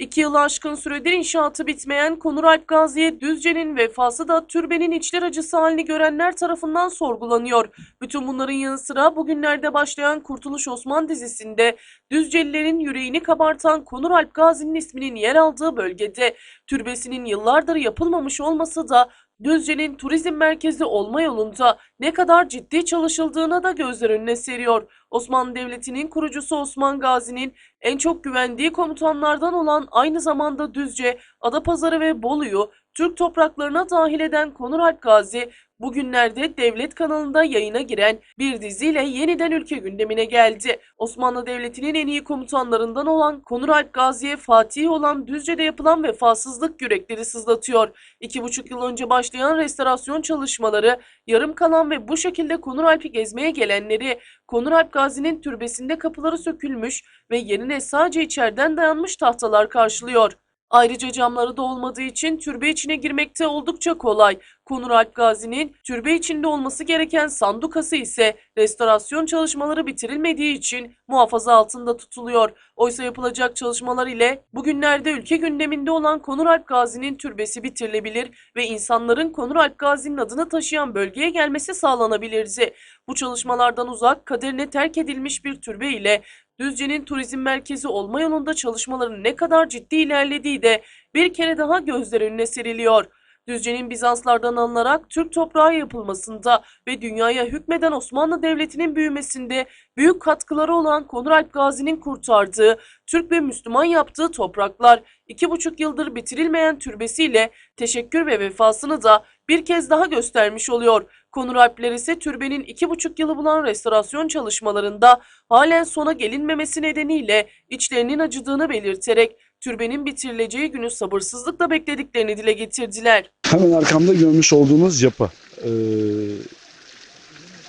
İki yılı aşkın süredir inşaatı bitmeyen Konur Alp Gazi'ye Düzce'nin vefası da türbenin içler acısı halini görenler tarafından sorgulanıyor. Bütün bunların yanı sıra bugünlerde başlayan Kurtuluş Osman dizisinde Düzcelilerin yüreğini kabartan Konur Alp Gazi'nin isminin yer aldığı bölgede türbesinin yıllardır yapılmamış olması da Düzce'nin turizm merkezi olma yolunda ne kadar ciddi çalışıldığına da gözler önüne seriyor. Osmanlı Devleti'nin kurucusu Osman Gazi'nin en çok güvendiği komutanlardan olan aynı zamanda Düzce, Adapazarı ve Bolu'yu Türk topraklarına dahil eden Konur Alp Gazi, bugünlerde devlet kanalında yayına giren bir diziyle yeniden ülke gündemine geldi. Osmanlı Devleti'nin en iyi komutanlarından olan Konur Alp Gazi'ye Fatih olan Düzce'de yapılan vefasızlık yürekleri sızlatıyor. İki buçuk yıl önce başlayan restorasyon çalışmaları, yarım kalan ve bu şekilde Konur Alp'i gezmeye gelenleri, Konur Alp Gazi'nin türbesinde kapıları sökülmüş ve yerine sadece içeriden dayanmış tahtalar karşılıyor. Ayrıca camları da olmadığı için türbe içine girmekte oldukça kolay. Konur Alp Gazi'nin türbe içinde olması gereken sandukası ise restorasyon çalışmaları bitirilmediği için muhafaza altında tutuluyor. Oysa yapılacak çalışmalar ile bugünlerde ülke gündeminde olan Konur Alp Gazi'nin türbesi bitirilebilir ve insanların Konur Alp Gazi'nin adını taşıyan bölgeye gelmesi sağlanabilirdi. Bu çalışmalardan uzak kaderine terk edilmiş bir türbe ile Düzce'nin turizm merkezi olma yolunda çalışmaların ne kadar ciddi ilerlediği de bir kere daha gözler önüne seriliyor. Düzce'nin Bizanslardan alınarak Türk toprağı yapılmasında ve dünyaya hükmeden Osmanlı Devleti'nin büyümesinde büyük katkıları olan Konur Alp Gazi'nin kurtardığı, Türk ve Müslüman yaptığı topraklar iki buçuk yıldır bitirilmeyen türbesiyle teşekkür ve vefasını da bir kez daha göstermiş oluyor. Konur Alpler ise türbenin iki buçuk yılı bulan restorasyon çalışmalarında halen sona gelinmemesi nedeniyle içlerinin acıdığını belirterek türbenin bitirileceği günü sabırsızlıkla beklediklerini dile getirdiler. Hemen arkamda görmüş olduğunuz yapı. Ee,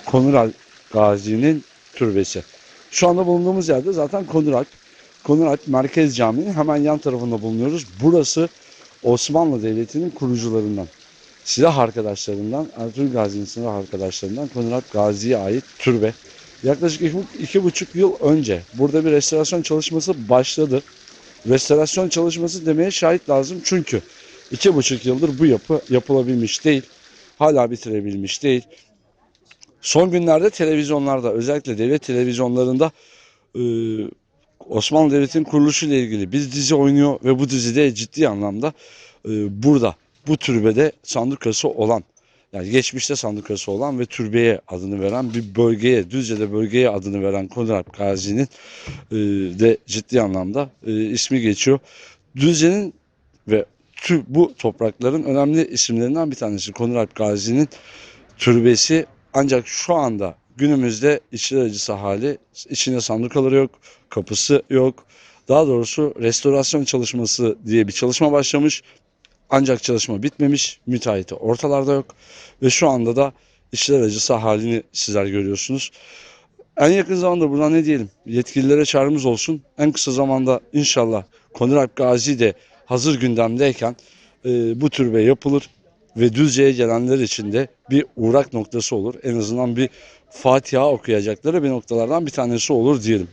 Konur Gazi'nin türbesi. Şu anda bulunduğumuz yerde zaten Konur Alp. Merkez Camii'nin hemen yan tarafında bulunuyoruz. Burası Osmanlı Devleti'nin kurucularından, silah arkadaşlarından, Ertuğrul Gazi'nin silah arkadaşlarından Konur Gazi'ye ait türbe. Yaklaşık iki, iki buçuk yıl önce burada bir restorasyon çalışması başladı. Restorasyon çalışması demeye şahit lazım çünkü iki buçuk yıldır bu yapı yapılabilmiş değil. Hala bitirebilmiş değil. Son günlerde televizyonlarda özellikle devlet televizyonlarında e, Osmanlı Devleti'nin kuruluşu ile ilgili bir dizi oynuyor ve bu dizide ciddi anlamda e, burada bu türbede sandukası olan yani geçmişte sandukası olan ve türbeye adını veren bir bölgeye, Düzce'de bölgeye adını veren Konrad Gazi'nin e, de ciddi anlamda e, ismi geçiyor. Düzce'nin ve tü, bu toprakların önemli isimlerinden bir tanesi Konrad Gazi'nin türbesi ancak şu anda günümüzde içler acısı hali içinde sandukaları yok, kapısı yok. Daha doğrusu restorasyon çalışması diye bir çalışma başlamış. Ancak çalışma bitmemiş, müteahhiti ortalarda yok ve şu anda da işler acısı halini sizler görüyorsunuz. En yakın zamanda buradan ne diyelim yetkililere çağrımız olsun. En kısa zamanda inşallah Konrad Gazi de hazır gündemdeyken e, bu türbe yapılır ve Düzce'ye gelenler için de bir uğrak noktası olur. En azından bir Fatiha okuyacakları bir noktalardan bir tanesi olur diyelim.